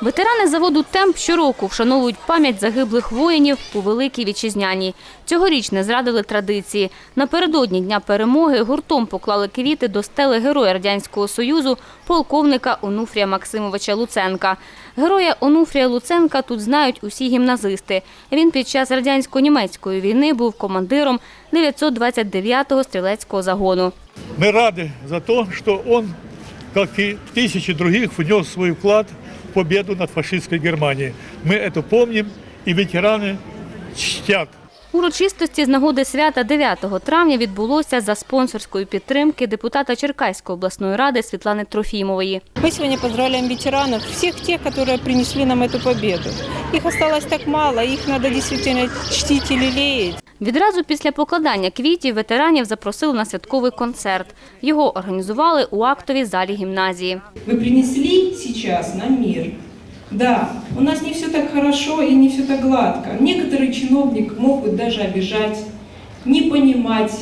Ветерани заводу Темп щороку вшановують пам'ять загиблих воїнів у Великій Вітчизняній. Цьогоріч не зрадили традиції. Напередодні Дня перемоги гуртом поклали квіти до стели Героя Радянського Союзу полковника Онуфрія Максимовича Луценка. Героя Онуфрія Луценка тут знають усі гімназисти. Він під час радянсько-німецької війни був командиром 929-го стрілецького загону. Мы рады за то, что он, как и тысячи других, внес свой вклад в победу над фашистской Германией. Мы это помним, и ветераны чтят. Урочистості з нагоди свята 9 травня відбулося за спонсорської підтримки депутата Черкаської обласної ради Світлани Трофімової. Мы сегодня поздравляем ветеранов, всех тех, которые принесли нам эту победу. Их осталось так мало, их надо действительно чтить и лелеять. Відразу після покладання квітів ветеранів запросили на святковий концерт. Його організували у актовій залі гімназії. Вы принесли сейчас нам мир. Да, у нас не все так хорошо и не все так гладко. Некоторый чиновник мог бы даже обижать, не понимать,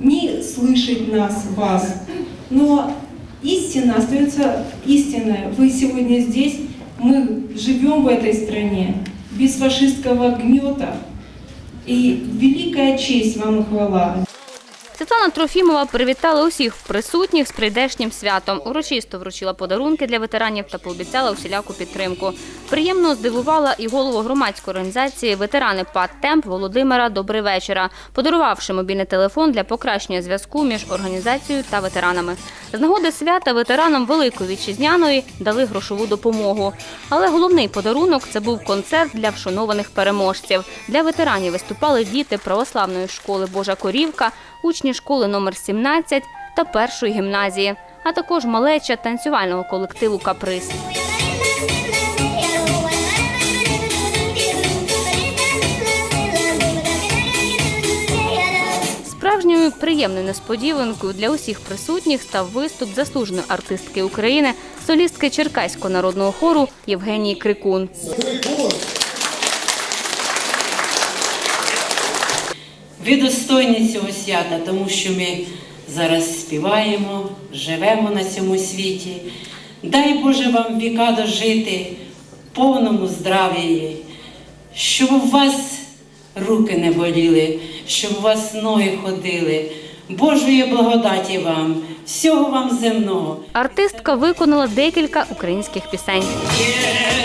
не слышать нас, вас. Но истина остается истинной. Вы сегодня здесь, мы живем в этой стране без фашистского гнета. И великая честь вам и хвала. Світлана Трофімова привітала усіх присутніх з прийдешнім святом. Урочисто вручила подарунки для ветеранів та пообіцяла усіляку підтримку. Приємно здивувала і голову громадської організації ветерани ПАД Темп Володимира Добрий вечора, подарувавши мобільний телефон для покращення зв'язку між організацією та ветеранами. З нагоди свята ветеранам Великої Вітчизняної дали грошову допомогу. Але головний подарунок це був концерт для вшанованих переможців. Для ветеранів виступали діти православної школи Божа Корівка, учні школи номер 17 та першої гімназії, а також малеча танцювального колективу Каприз. Справжньою приємною несподіванкою для усіх присутніх став виступ заслуженої артистки України, солістки Черкаського народного хору Євгенії Крикун. Ви достойні цього свята, тому що ми зараз співаємо, живемо на цьому світі. Дай Боже вам віка дожити в повному здравії, щоб у вас руки не боліли, щоб у вас ноги ходили. Божої благодаті вам, всього вам земного. Артистка виконала декілька українських пісень. Є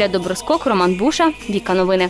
Біля Доброскок, Роман Буша, Віка Новини.